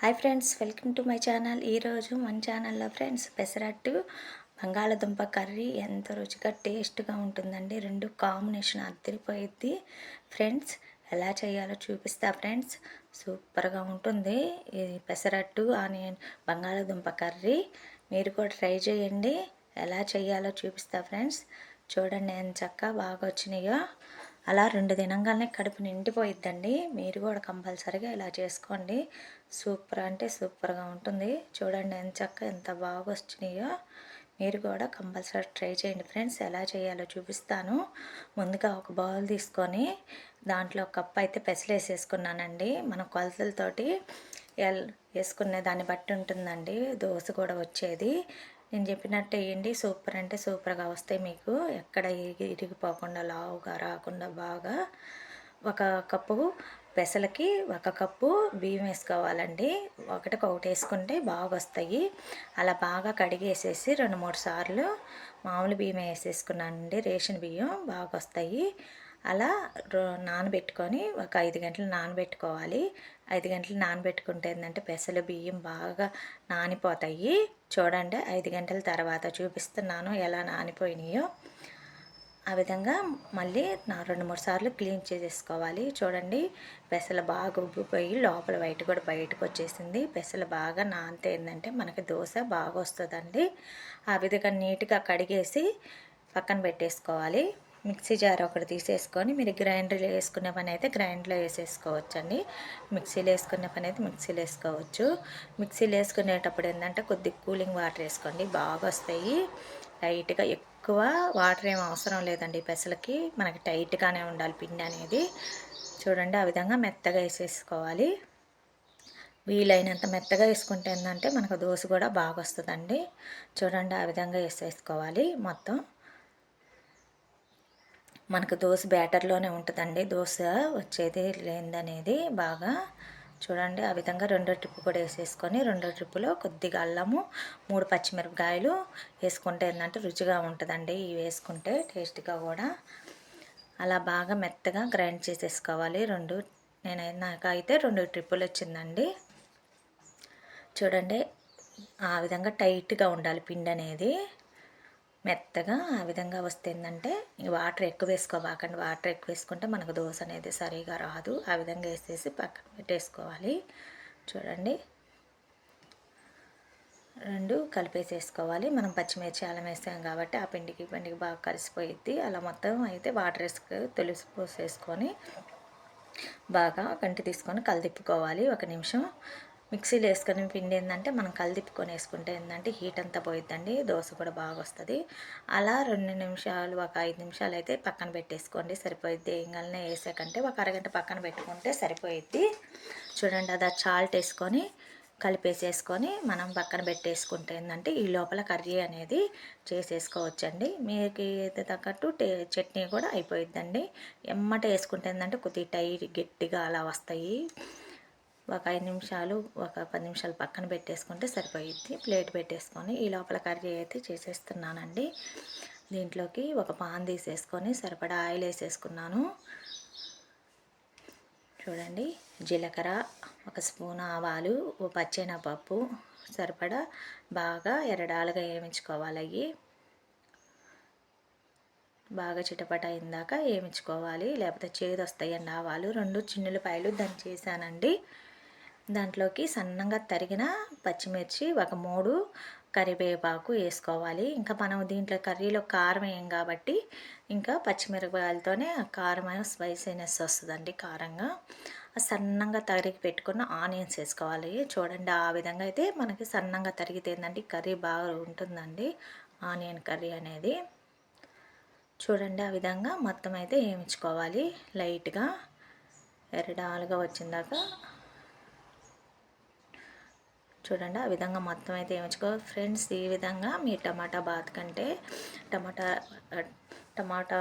Hi friends welcome to my channel. ఈరోజు మన ఛానల్లో ఫ్రెండ్స్ పెసరట్టు బంగాళదుంప కర్రీ ఎంత రుచిగా టేస్ట్గా ఉంటుందండి. రెండు కాంబినేషన్ అద్దరిపోయిద్ది. ఫ్రెండ్స్ ఎలా చేయాలో చూపిస్తా ఫ్రెండ్స్. సూపర్గా ఉంటుంది ఇది పెసరట్టు ఆనియన్ బంగాళదుంప కర్రీ. మీరు కూడా ట్రై చేయండి. ఎలా చేయాలో చూపిస్తా ఫ్రెండ్స్. చూడండి ఎంత చక్కగా బాగా వచ్చినాయో. అలా రెండు దినంగానే కడుపు నిండిపోయిద్దండి. మీరు కూడా కంపల్సరీగా ఇలా చేసుకోండి. సూపర్ అంటే సూపర్గా ఉంటుంది. చూడండి ఎంత చక్క ఎంత బాగా వచ్చినాయో. మీరు కూడా కంపల్సరీ ట్రై చేయండి ఫ్రెండ్స్. ఎలా చేయాలో చూపిస్తాను. ముందుగా ఒక బౌల్ తీసుకొని దాంట్లో ఒక కప్ అయితే పెసలు వేసేసుకున్నానండి. మన కొలతలతోటి వేసుకునే దాన్ని బట్టి ఉంటుందండి. దోశ కూడా వచ్చేది. నేను చెప్పినట్టు వేయండి. సూపర్ అంటే సూపర్గా వస్తాయి మీకు. ఎక్కడ ఇరిగిపోకుండా లావుగా రాకుండా బాగా ఒక కప్పు పెసలకి ఒక కప్పు బియ్యం వేసుకోవాలండి. ఒకటికి ఒకటి వేసుకుంటే బాగా వస్తాయి అలా బాగా కడిగేసేసి రెండు మూడు సార్లు మామూలు బియ్యం వేసేసుకున్నానండి. రేషన్ బియ్యం బాగా వస్తాయి అలా నానబెట్టుకొని ఒక ఐదు గంటలు నానబెట్టుకోవాలి. ఐదు గంటలు నానబెట్టుకుంటే ఏంటంటే పెసలు బియ్యం బాగా నానిపోతాయి. చూడండి ఐదు గంటల తర్వాత చూపిస్తున్నాను ఎలా నానిపోయినాయో. ఆ విధంగా మళ్ళీ నా రెండు మూడు సార్లు క్లీన్ చేసేసుకోవాలి. చూడండి పెసలు బాగా ఉబ్బిపోయి లోపల వైట్ కూడా బయటకు వచ్చేసింది. పెసలు బాగా నానితే ఏంటంటే మనకి దోశ బాగా వస్తుందండి. ఆ విధంగా నీట్గా కడిగేసి పక్కన పెట్టేసుకోవాలి. మిక్సీ జార్ ఒకటి తీసేసుకొని మీరు గ్రైండర్లో వేసుకునే పని అయితే గ్రైండర్లో వేసేసుకోవచ్చండి. మిక్సీలో వేసుకునే పని అయితే మిక్సీలో వేసుకోవచ్చు. మిక్సీలో వేసుకునేటప్పుడు ఏంటంటే కొద్ది కూలింగ్ వాటర్ వేసుకోండి. బాగా వస్తాయి. లైట్గా ఎక్కువ ఎక్కువ వాటర్ ఏం అవసరం లేదండి పెసలకి. మనకి టైట్గానే ఉండాలి పిండి అనేది. చూడండి ఆ విధంగా మెత్తగా వేసేసుకోవాలి. వీలైనంత మెత్తగా వేసుకుంటే ఏంటంటే మనకు దోశ కూడా బాగా వస్తుందండి. చూడండి ఆ విధంగా వేసేసుకోవాలి మొత్తం. మనకు దోశ బ్యాటర్లోనే ఉంటుందండి. దోశ వచ్చేది లేదనేది బాగా చూడండి ఆ విధంగా రెండో ట్రిప్ కూడా వేసేసుకొని రెండో ట్రిప్పులో కొద్దిగా అల్లము మూడు పచ్చిమిరపకాయలు వేసుకుంటే ఏంటంటే రుచిగా ఉంటుందండి. ఇవి వేసుకుంటే టేస్ట్గా కూడా అలా బాగా మెత్తగా గ్రైండ్ చేసేసుకోవాలి. రెండు నేను నాకు అయితే రెండు ట్రిప్పులు వచ్చిందండి. చూడండి ఆ విధంగా టైట్గా ఉండాలి పిండి అనేది. మెత్తగా ఆ విధంగా వస్తుందంటే వాటర్ ఎక్కువ వేసుకోవాకండి వాటర్ ఎక్కువ వేసుకుంటే మనకు దోశ అనేది సరిగా రాదు. ఆ విధంగా వేసేసి పక్కన పెట్టేసుకోవాలి. చూడండి. రెండు కలిపేసేసుకోవాలి. మనం పచ్చిమిర్చి అల్లం వేసాం కాబట్టి ఆ పిండికి పిండికి బాగా కలిసిపోయిద్ది. అలా మొత్తం అయితే వాటర్ వేసుకు తెలిసి పోసేసుకొని బాగా కంటి తీసుకొని కలిదిప్పుకోవాలి. ఒక నిమిషం మిక్సీలో వేసుకొని పిండి ఏంటంటే మనం కలిదిప్పుకొని వేసుకుంటే ఏంటంటే హీట్ అంతా పోయిద్దండి దోశ కూడా బాగా వస్తుంది అలా రెండు నిమిషాలు ఒక ఐదు నిమిషాలు అయితే పక్కన పెట్టేసుకోండి సరిపోయిద్ది. ఏంగల్నే వేసాకంటే ఒక అరగంట పక్కన పెట్టుకుంటే సరిపోయిద్ది. చూడండి అది చాల్ట్ వేసుకొని కలిపేసేసుకొని మనం పక్కన పెట్టేసుకుంటే ఏంటంటే ఈ లోపల కర్రీ అనేది చేసేసుకోవచ్చండి. మీకు తగ్గట్టు చట్నీ కూడా అయిపోయిద్దండి. ఎమ్మట వేసుకుంటే ఏంటంటే కొద్దిగా టై గట్టిగా అలా వస్తాయి. ఒక ఐదు నిమిషాలు ఒక పది నిమిషాలు పక్కన పెట్టేసుకుంటే సరిపోయిద్ది. ప్లేట్ పెట్టేసుకొని ఈ లోపల కర్రీ అయితే చేసేస్తున్నానండి. దీంట్లోకి ఒక పాన్ తీసేసుకొని సరిపడా ఆయిల్ వేసేసుకున్నాను. చూడండి జీలకర్ర ఒక స్పూన్ ఆవాలు ఓ పప్పు సరిపడా బాగా ఎరడాలుగా వేయించుకోవాలి అవి బాగా చిటపట అయిందాక వేయించుకోవాలి లేకపోతే చేదు వస్తాయండి ఆవాలు. రెండు చిన్నులపాయలు దంచేసానండి దాంట్లోకి సన్నగా తరిగిన పచ్చిమిర్చి ఒక మూడు కరివేపాకు వేసుకోవాలి. ఇంకా మనం దీంట్లో కర్రీలో కారం వేయం కాబట్టి ఇంకా పచ్చిమిరపకాయలతోనే కారం స్పైసీనెస్ వస్తుందండి కారంగా. సన్నంగా తరిగి పెట్టుకున్న ఆనియన్స్ వేసుకోవాలి. చూడండి ఆ విధంగా అయితే మనకి సన్నంగా తరిగితే ఏంటంటే కర్రీ బాగా ఉంటుందండి ఆనియన్ కర్రీ అనేది. చూడండి ఆ విధంగా మొత్తం అయితే వేయించుకోవాలి. లైట్గా ఎరడాలుగా వచ్చిందాక చూడండి ఆ విధంగా మొత్తం అయితే ఏమచ్చుకో. ఫ్రెండ్స్ ఈ విధంగా మీ టమాటా బాత్ కంటే టమాటా టమాటా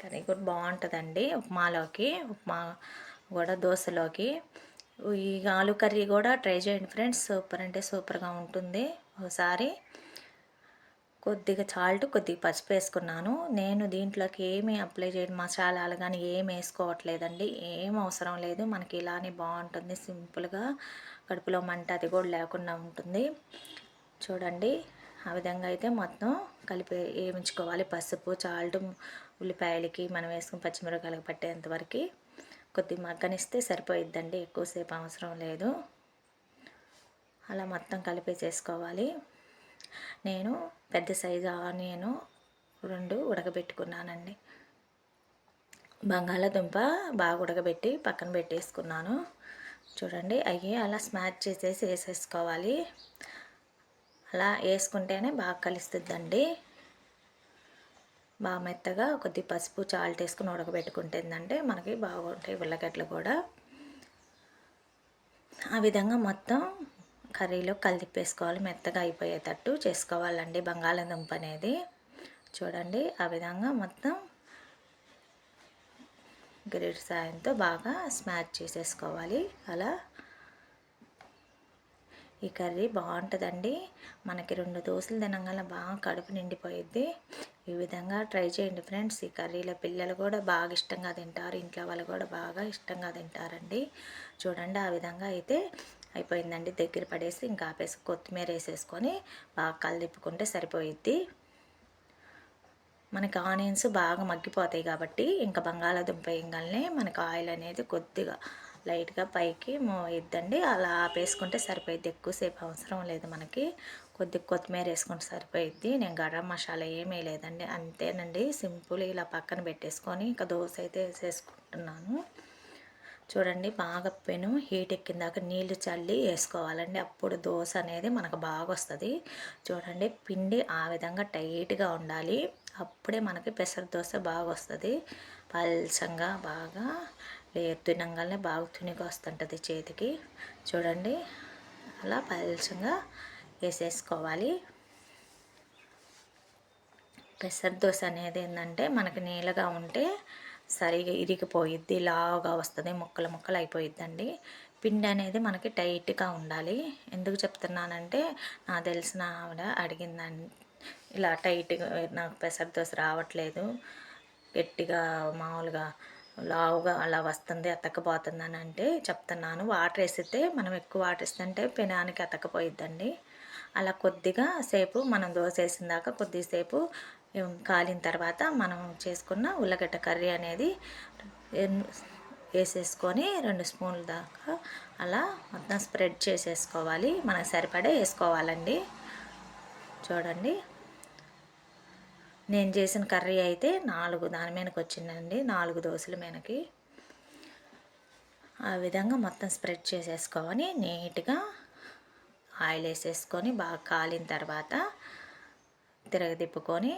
కర్రీ కూడా బాగుంటుందండి. ఉప్మాలోకి ఉప్మా కూడా దోశలోకి. ఈ ఆలు కర్రీ కూడా ట్రై చేయండి ఫ్రెండ్స్. సూపర్ అంటే సూపర్గా ఉంటుంది. ఒకసారి కొద్దిగా సాల్ట్ కొద్దిగా పసుపు వేసుకున్నాను. నేను దీంట్లోకి ఏమీ అప్లై చేయడం మసాలాలు కానీ ఏం వేసుకోవట్లేదండి. ఏం అవసరం లేదు. మనకి ఇలానే బాగుంటుంది. సింపుల్గా కడుపులో మంట అది కూడా లేకుండా ఉంటుంది. చూడండి. ఆ విధంగా అయితే మొత్తం కలిపి వేయించుకోవాలి. పసుపు చాల్ట్ ఉల్లిపాయలకి మనం వేసుకుని పచ్చిమిరపకాయలకు పట్టేంతవరకు కొద్దిగా మగ్గనిస్తే సరిపోయిద్దండి. ఎక్కువసేపు అవసరం లేదు. అలా మొత్తం కలిపి చేసుకోవాలి నేను పెద్ద సైజు ఆనియను రెండు ఉడకబెట్టుకున్నానండి. బంగాళాదుంప బాగా ఉడకబెట్టి పక్కన పెట్టేసుకున్నాను. చూడండి అవి అలా స్మాచ్ చేసేసి వేసేసుకోవాలి. అలా వేసుకుంటేనే బాగా కలుస్తుందండి. బాగా మెత్తగా కొద్ది పసుపు చాల్ట్ వేసుకుని ఉడకబెట్టుకుంటుందంటే మనకి బాగుంటాయి ఉల్లగడ్డలు కూడా. ఆ విధంగా మొత్తం కర్రీలో కలిపేసుకోవాలి మెత్తగా అయిపోయేటట్టు చేసుకోవాలండి బంగాళాదుంప అనేది. చూడండి ఆ విధంగా మొత్తం గ్రేట్ సాయంతో బాగా స్మాచ్ చేసేసుకోవాలి. అలా ఈ కర్రీ బాగుంటుందండి. మనకి రెండు దోశలు తినగల బాగా కడుపు నిండిపోయిద్ది. ఈ విధంగా ట్రై చేయండి ఫ్రెండ్స్. ఈ కర్రీలో పిల్లలు కూడా బాగా ఇష్టంగా తింటారు. ఇంట్లో వాళ్ళు కూడా బాగా ఇష్టంగా తింటారండి. చూడండి ఆ విధంగా అయితే అయిపోయిందండి. దగ్గర పడేసి ఇంకా ఆపేసి కొత్తిమీర వేసేసుకొని బాగా కలిదిప్పుకుంటే సరిపోయిద్ది. మనకి ఆనియన్స్ బాగా మగ్గిపోతాయి కాబట్టి ఇంకా బంగాళాదుంప వేయగానే మనకి ఆయిల్ అనేది కొద్దిగా లైట్గా పైకి ఇద్దండి అలా ఆపేసుకుంటే సరిపోయిద్ది. ఎక్కువసేపు అవసరం లేదు మనకి. కొద్దిగా కొత్తిమీర వేసుకుంటే సరిపోయిద్ది. నేను గరం మసాలా ఏమీ లేదండి. అంతేనండి. సింపుల్ ఇలా పక్కన పెట్టేసుకొని ఇంకా దోశ అయితే వేసేసుకుంటున్నాను. చూడండి బాగా పెను హీట్ ఎక్కిందాక నీళ్ళు చల్లి వేసుకోవాలండి. అప్పుడు దోశ అనేది మనకు బాగా వస్తుంది చూడండి పిండి ఆ విధంగా టైట్గా ఉండాలి. అప్పుడే మనకి పెసర దోశ బాగా వస్తుంది పల్చంగా బాగా లేదు తినంగానే బాగా తునిగా వస్తుంటుంది చేతికి. చూడండి అలా పల్చంగా వేసేసుకోవాలి. పెసర దోశ అనేది ఏంటంటే మనకి నీళ్ళగా ఉంటే సరిగా ఇరిగిపోయిద్ది లావుగా వస్తుంది ముక్కలు ముక్కలు అయిపోయిద్దండి. పిండి అనేది మనకి టైట్గా ఉండాలి. ఎందుకు చెప్తున్నానంటే నాకు తెలిసిన ఆవిడ అడిగిందని ఇలా టైట్గా నాకు పెసర దోశ రావట్లేదు. గట్టిగా మామూలుగా లావుగా అలా వస్తుంది అతకపోతుంది అని అంటే చెప్తున్నాను. వాటర్ వేసితే మనం ఎక్కువ వాటర్ వేస్తుంటే పెనానికి అతకపోయిద్దండి అలా కొద్దిగా సేపు మనం దోశ వేసిన దాకా కొద్దిసేపు కాలిన తర్వాత మనం చేసుకున్న ఉల్లగడ్డ కర్రీ అనేది వేసేసుకొని రెండు స్పూన్ల దాకా అలా మొత్తం స్ప్రెడ్ చేసేసుకోవాలి. మనకు సరిపడే వేసుకోవాలండి. చూడండి. నేను చేసిన కర్రీ అయితే నాలుగు దాని మీదకి వచ్చిందండి. నాలుగు దోశల మీదకి. ఆ విధంగా మొత్తం స్ప్రెడ్ చేసేసుకొని నీట్గా ఆయిల్ వేసేసుకొని బాగా కాలిన తర్వాత తిరగదిప్పుకొని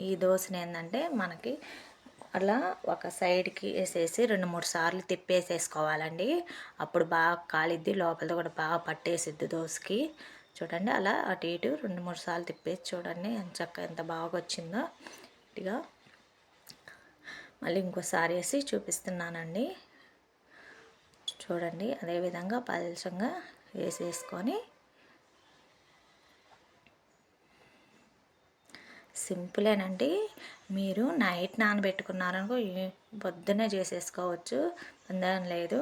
ఈ దోశని ఏంటంటే మనకి అలా ఒక సైడ్కి వేసేసి రెండు మూడు సార్లు తిప్పేసేసుకోవాలండి. అప్పుడు బాగా కాలిద్ది లోపల కూడా బాగా పట్టేసిద్ది దోశకి. చూడండి అలా అటు ఇటు రెండు మూడు సార్లు తిప్పేసి చూడండి ఎంత చక్క ఎంత బాగా వచ్చిందో ఇటుగా మళ్ళీ ఇంకోసారి వేసి చూపిస్తున్నానండి. చూడండి అదేవిధంగా పలసంగా వేసేసుకొని సింపులేనండి. మీరు నైట్ నానబెట్టుకున్నారనుకో పొద్దున్నే చేసేసుకోవచ్చు. పొందడం లేదు.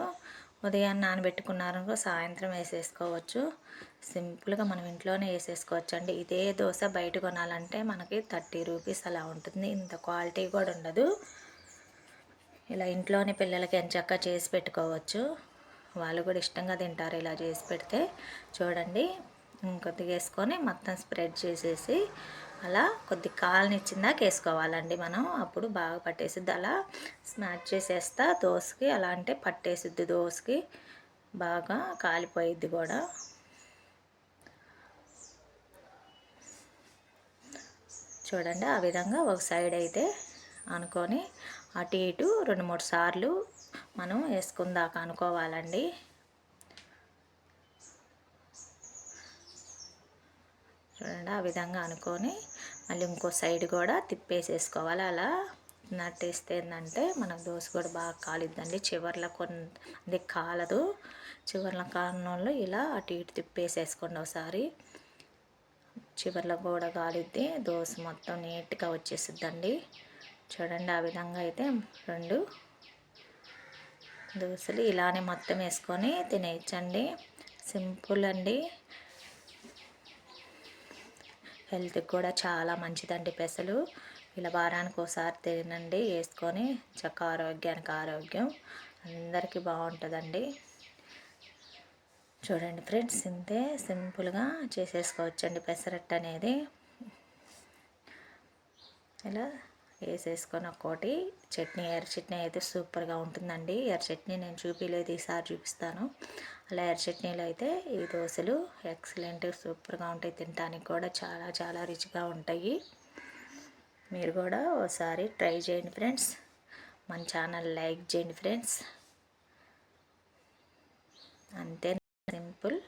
ఉదయాన్నే నానబెట్టుకున్నారనుకో సాయంత్రం వేసేసుకోవచ్చు. సింపుల్గా మనం ఇంట్లోనే వేసేసుకోవచ్చు అండి ఇదే దోశ బయట కొనాలంటే మనకి థర్టీ రూపీస్ అలా ఉంటుంది. ఇంత క్వాలిటీ కూడా ఉండదు. ఇలా ఇంట్లోనే పిల్లలకి ఎంచక్క చేసి పెట్టుకోవచ్చు. వాళ్ళు కూడా ఇష్టంగా తింటారు ఇలా చేసి పెడితే. చూడండి. కొద్దిగా వేసుకొని మొత్తం స్ప్రెడ్ చేసేసి అలా కొద్ది కాలనిచ్చిందాక వేసుకోవాలండి మనం. అప్పుడు బాగా పట్టేసిద్ది. అలా స్నాచ్ చేసేస్తా దోశకి అలా అంటే పట్టేసిద్ది దోశకి బాగా కాలిపోయిద్ది కూడా. చూడండి ఆ విధంగా ఒక సైడ్ అయితే అనుకొని అటు ఇటు రెండు మూడు సార్లు మనం వేసుకుందాక అనుకోవాలండి. చూడండి ఆ విధంగా అనుకొని మళ్ళీ ఇంకో సైడ్ కూడా తిప్పేసేసుకోవాలి. అలా నట్టేస్తే ఏంటంటే మనకు దోశ కూడా బాగా కాలిద్దండి. చివర్లో కొన్ని కాలదు. చివర్ల కాలంలో ఇలా అటు ఇటు తిప్పేసేసుకోండి ఒకసారి. చివర్లో కూడా కాలిద్ది. దోశ మొత్తం నీట్గా వచ్చేసిద్దండి. చూడండి ఆ విధంగా అయితే రెండు దోశలు ఇలానే మొత్తం వేసుకొని తినేయచ్చండి. సింపుల్ అండి. హెల్త్కి కూడా చాలా మంచిదండి పెసలు. ఇలా వారానికి ఒకసారి తినండి వేసుకొని చక్క ఆరోగ్యానికి ఆరోగ్యం. అందరికీ బాగుంటుందండి. చూడండి ఫ్రెండ్స్ ఇంతే సింపుల్గా చేసేసుకోవచ్చండి పెసరట్టు అనేది ఇలా వేసేసుకొని ఒక్కోటి చట్నీ ఎర్ర చట్నీ అయితే సూపర్గా ఉంటుందండి. ఎర్ర చట్నీ నేను చూపించలేదు ఈసారి చూపిస్తాను. అలా ఎర్ర చట్నీలు అయితే ఈ దోశలు ఎక్సలెంట్ సూపర్గా ఉంటాయి. తినడానికి కూడా చాలా చాలా రుచిగా ఉంటాయి. మీరు కూడా ఒకసారి ట్రై చేయండి ఫ్రెండ్స్. మన ఛానల్ లైక్ చేయండి ఫ్రెండ్స్. అంతే సింపుల్.